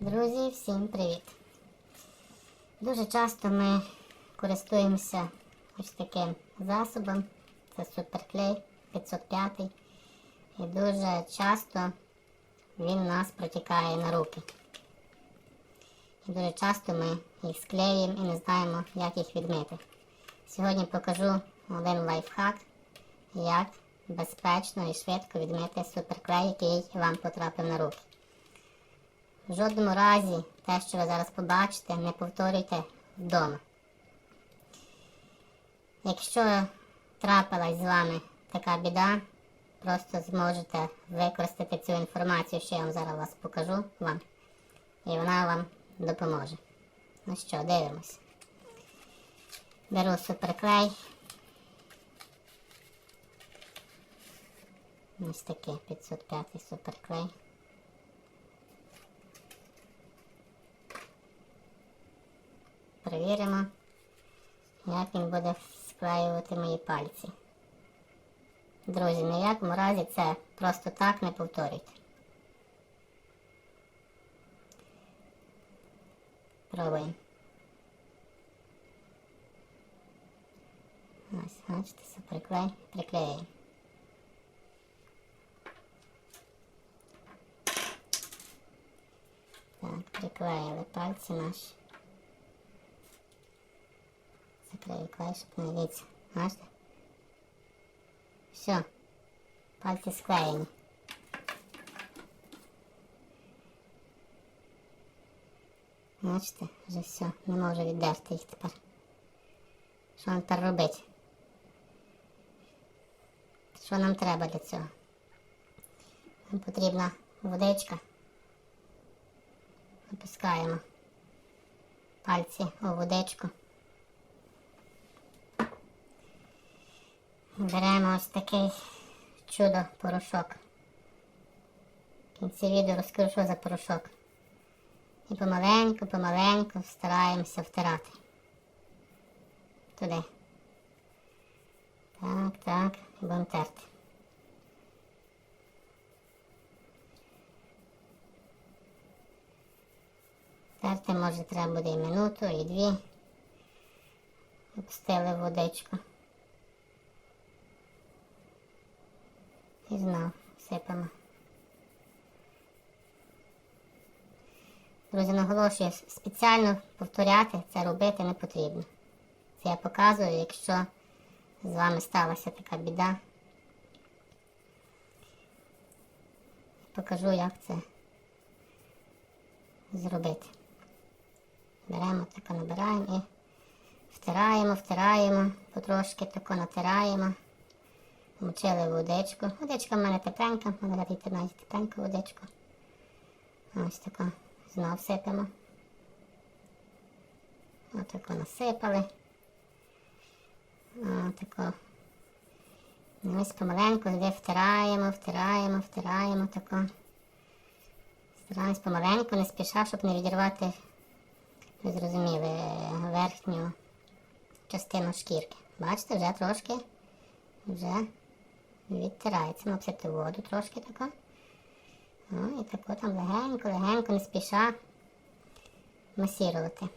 Друзі, всім привіт! Дуже часто ми користуємося ось таким засобом. Це суперклей 505. І дуже часто він у нас протікає на руки. І дуже часто ми їх склеюємо і не знаємо, як їх відмити. Сьогодні покажу один лайфхак, як безпечно і швидко відмити суперклей, який вам потрапив на руки. В жодному разі те, що ви зараз побачите, не повторюйте вдома. Якщо трапилась з вами така біда, просто зможете використати цю інформацію, що я вам зараз вас покажу вам, і вона вам допоможе. Ну що, дивимось. Беру суперклей. Ось такий 505 суперклей. Перевіримо, як він буде склеювати мої пальці. Друзі, ні в якому разі це просто так не повторюйте. Пробуємо. Ось, бачите, все приклей, приклеюємо. Так, приклеїли пальці наші. Закрию клей, щоб не дивіться. Бачите? Все. Пальці склеєні. Бачите, вже все, не можу віддерти їх тепер. Що нам тепер робити? Що нам треба для цього? Нам потрібна водичка. Опускаємо пальці у водичку. Беремо ось такий чудо порошок. В кінці відео розкажу, що за порошок. І помаленьку, помаленьку стараємося втирати. Туди. Так, так, будемо терти. Терти може треба буде і минуту, і дві. Опустили водичку. Знов сипемо. Друзі, наголошую, спеціально повторяти це робити не потрібно. Це я показую, якщо з вами сталася така біда. Покажу, як це зробити. Беремо, тако набираємо і втираємо, втираємо, потрошки тако натираємо. Мочили водичку. Водичка в мене тепленька, можна дати навіть тепленьку водичку. Ось тако знов сипемо. Отако насипали. Отако. Ось помаленьку де втираємо, втираємо, втираємо тако. Стараємось помаленьку, не спіша, щоб не відірвати, ви зрозуміли, верхню частину шкірки. Бачите, вже трошки вже відтирається. Ну, псити воду трошки тако. Ну, і тако там легенько, легенько, не спіша масірувати.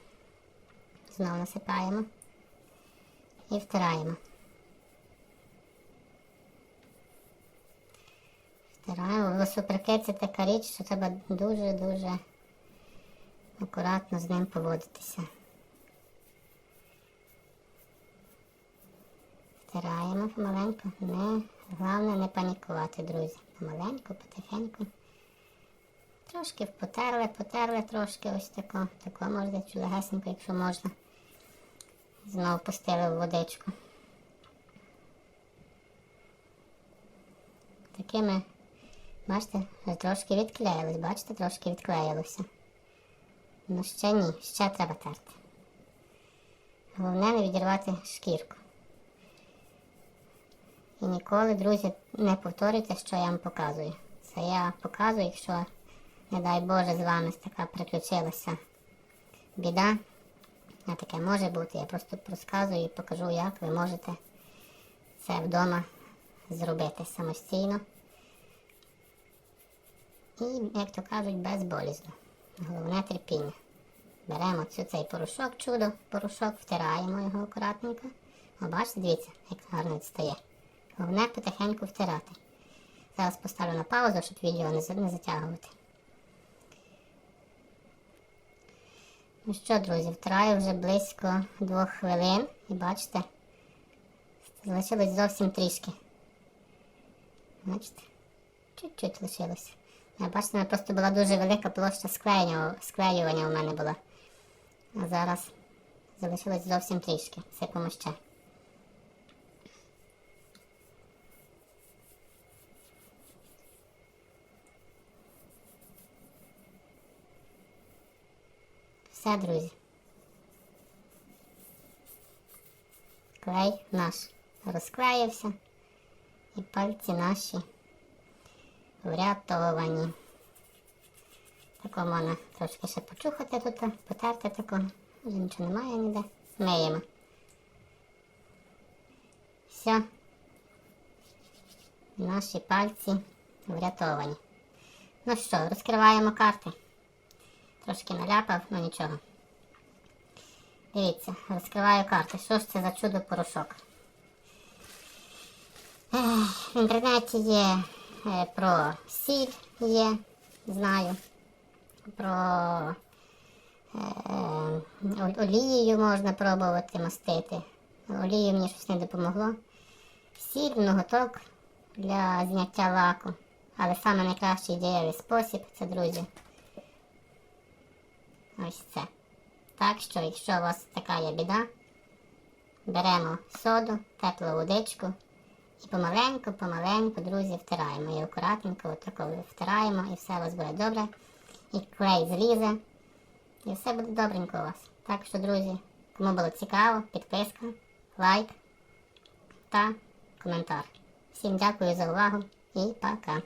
Знову насипаємо і втираємо. Втираємо. Велосипедки це така річ, що треба дуже-дуже акуратно з ним поводитися. Втираємо помаленьку. Не, головне не панікувати, друзі. Помаленьку, потихеньку. Трошки потерли, потерли трошки ось тако. Тако можна чи легесенько, якщо можна. Знову пустили в водичку. Такими, бачите, трошки відклеїлось, бачите, трошки відклеїлося. Ну ще ні, ще треба терти. Головне не відірвати шкірку. І ніколи, друзі, не повторюйте, що я вам показую. Це я показую, якщо, не дай Боже, з вами така приключилася біда. А таке може бути. Я просто розказую і покажу, як ви можете це вдома зробити самостійно. І, як то кажуть, безболізно. Головне терпіння. Беремо цю, цей порошок, чудо, порошок, втираємо його акуратненько. О, бачите, дивіться, як гарно відстає. Головне потихеньку втирати. Зараз поставлю на паузу, щоб відео не, за- не затягувати. Ну що, друзі, втираю вже близько двох хвилин. І бачите, залишилось зовсім трішки. Бачите? Чуть-чуть лишилося. Бачите, просто була дуже велика площа склеювання, у мене була. А зараз залишилось зовсім трішки. Сипемо ще. Все, друзі. Клей наш розклеївся. І пальці наші врятовані. Тако можна трошки ще почухати тут, потерти тако. Вже нічого немає ніде. Миємо. Все. Наші пальці врятовані. Ну що, розкриваємо карти. Трошки наляпав, ну нічого. Дивіться, розкриваю карти. Що ж це за чудо порошок? В інтернеті є е, про сіль є, знаю. Про е, олією можна пробувати мастити. Олією мені щось не допомогло. Сіль, многоток для зняття лаку. Але найкращий дієвий спосіб це, друзі, ось це. Так що, якщо у вас така є біда, беремо соду, теплу водичку і помаленьку, помаленьку, друзі, втираємо. І акуратненько отако втираємо, і все у вас буде добре. І клей злізе, і все буде добренько у вас. Так що, друзі, кому було цікаво, підписка, лайк та коментар. Всім дякую за увагу і пока.